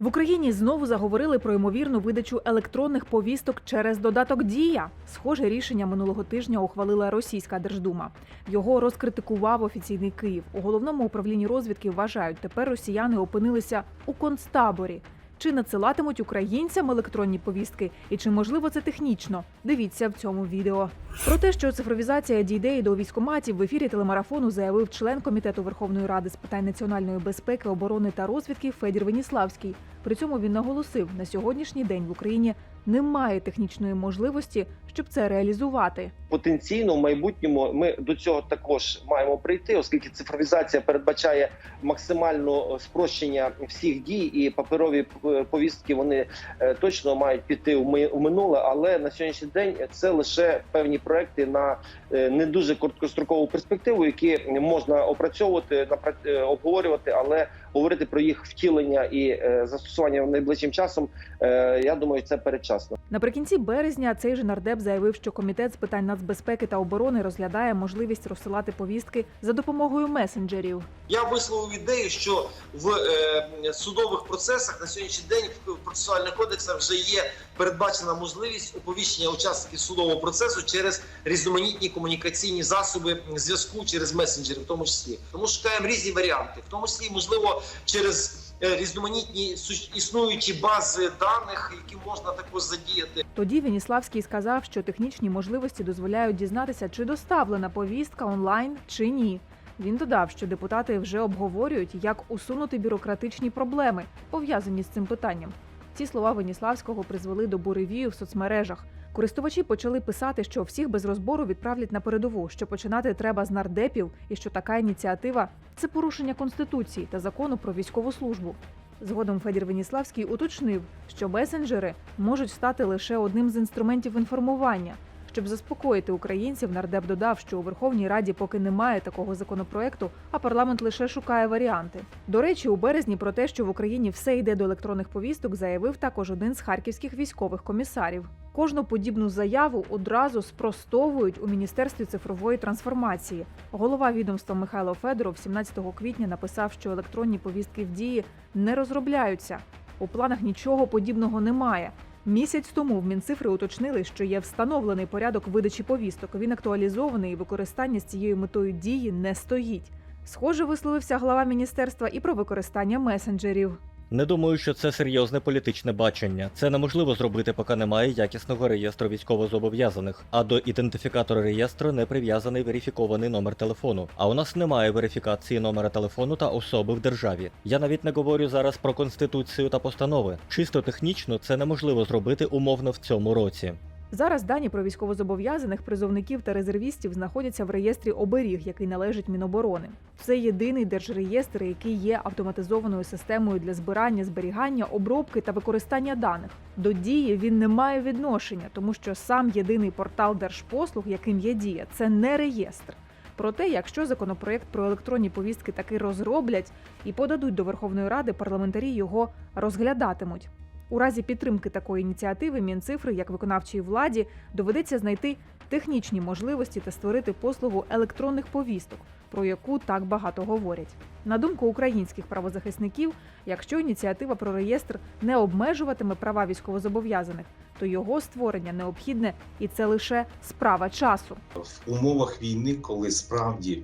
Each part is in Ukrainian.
В Україні знову заговорили про ймовірну видачу електронних повісток через додаток Дія. Схоже рішення минулого тижня ухвалила російська держдума. Його розкритикував офіційний Київ. У головному управлінні розвідки вважають, тепер росіяни опинилися у концтаборі. Чи надсилатимуть українцям електронні повістки, і чи можливо це технічно? Дивіться в цьому відео. Про те, що цифровізація дійде і до військоматів, в ефірі телемарафону заявив член комітету Верховної Ради з питань національної безпеки, оборони та розвідки Федір Веніславський. При цьому він наголосив, на сьогоднішній день в Україні немає технічної можливості, щоб це реалізувати. потенційно в майбутньому ми до цього також маємо прийти, оскільки цифровізація передбачає максимальне спрощення всіх дій, і паперові повістки вони е, точно мають піти в ми- в минуле. Але на сьогоднішній день це лише певні проекти на е, не дуже короткострокову перспективу, які можна опрацьовувати, е, обговорювати, але говорити про їх втілення і е, застосування найближчим часом. е, Я думаю, це передчасно. Наприкінці березня цей же нардеп заявив, що комітет з питань нацбезпеки та оборони розглядає можливість розсилати повістки за допомогою месенджерів. Я висловив ідею, що в е, судових процесах на сьогоднішній день в процесуальних кодексах вже є передбачена можливість оповіщення учасників судового процесу через різноманітні комунікаційні засоби зв'язку через месенджери, в тому числі. Тому шукаємо різні варіанти, в тому числі можливо через е, різноманітні існуючі бази даних, які можна також задіяти. Тоді Веніславський сказав, що технічні можливості дозволяють дізнатися, чи доставлена повістка онлайн чи ні. Він додав, що депутати вже обговорюють, як усунути бюрократичні проблеми, пов'язані з цим питанням. Ці слова Веніславського призвели до буревію в соцмережах. Користувачі почали писати, що всіх без розбору відправлять на передову, що починати треба з нардепів, і що така ініціатива це порушення конституції та закону про військову службу. Згодом Федір Веніславський уточнив, що месенджери можуть стати лише одним з інструментів інформування. Щоб заспокоїти українців, нардеп додав, що у Верховній Раді поки немає такого законопроекту, а парламент лише шукає варіанти. До речі, у березні про те, що в Україні все йде до електронних повісток, заявив також один з харківських військових комісарів. Кожну подібну заяву одразу спростовують у міністерстві цифрової трансформації. Голова відомства Михайло Федоров 17 квітня написав, що електронні повістки в дії не розробляються. У планах нічого подібного немає. Місяць тому в Мінцифри уточнили, що є встановлений порядок видачі повісток. Він актуалізований і використання з цією метою дії не стоїть. Схоже, висловився глава міністерства і про використання месенджерів. Не думаю, що це серйозне політичне бачення. Це неможливо зробити, поки немає якісного реєстру військовозобов'язаних. А до ідентифікатора реєстру не прив'язаний верифікований номер телефону. А у нас немає верифікації номера телефону та особи в державі. Я навіть не говорю зараз про конституцію та постанови. Чисто технічно це неможливо зробити умовно в цьому році. Зараз дані про військовозобов'язаних призовників та резервістів знаходяться в реєстрі оберіг, який належить Міноборони. Це єдиний держреєстр, який є автоматизованою системою для збирання, зберігання, обробки та використання даних. До дії він не має відношення, тому що сам єдиний портал держпослуг, яким є дія, це не реєстр. Проте, якщо законопроект про електронні повістки таки розроблять і подадуть до Верховної Ради, парламентарі його розглядатимуть. У разі підтримки такої ініціативи Мінцифри, як виконавчій владі, доведеться знайти технічні можливості та створити послугу електронних повісток, про яку так багато говорять. На думку українських правозахисників, якщо ініціатива про реєстр не обмежуватиме права військовозобов'язаних, то його створення необхідне і це лише справа часу. в умовах війни, коли справді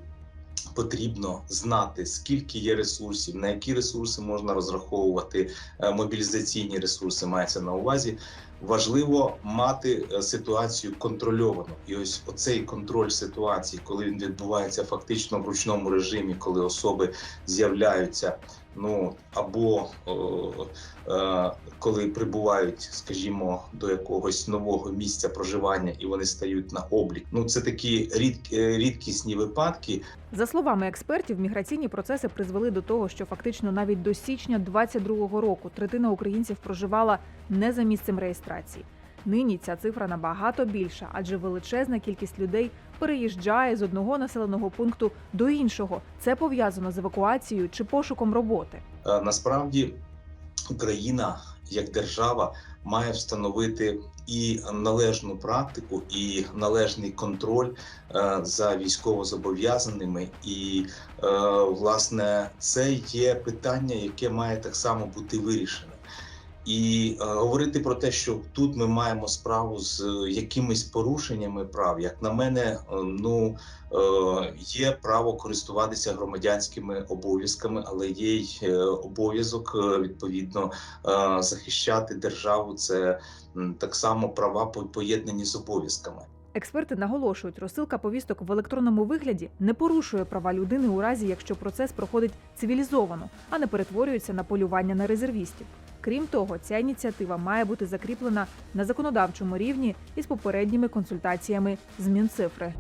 потрібно знати, скільки є ресурсів, на які ресурси можна розраховувати, е, мобілізаційні ресурси мається на увазі. Важливо мати е, ситуацію контрольовану, і ось оцей контроль ситуації, коли він відбувається фактично в ручному режимі, коли особи з'являються, ну або е, коли прибувають, скажімо, до якогось нового місця проживання і вони стають на облік. Ну це такі рід, е, рідкісні випадки, За словами експертів, міграційні процеси призвели до того, що фактично навіть до січня 2022 року третина українців проживала не за місцем реєстрації. Нині ця цифра набагато більша, адже величезна кількість людей переїжджає з одного населеного пункту до іншого. Це пов'язано з евакуацією чи пошуком роботи. Е, Насправді Україна як держава має встановити і належну практику, і належний контроль е, за військовозобов'язаними. І е, власне це є питання, яке має так само бути вирішене. І е, говорити про те, що тут ми маємо справу з е, якимись порушеннями прав, як на мене, е, ну е, є право користуватися громадянськими обов'язками, але є й е, обов'язок е, відповідно е, захищати державу. Це м, так само права по- поєднані з обов'язками. Експерти наголошують, розсилка повісток в електронному вигляді не порушує права людини у разі, якщо процес проходить цивілізовано, а не перетворюється на полювання на резервістів. Крім того, ця ініціатива має бути закріплена на законодавчому рівні із попередніми консультаціями з Мінцифри.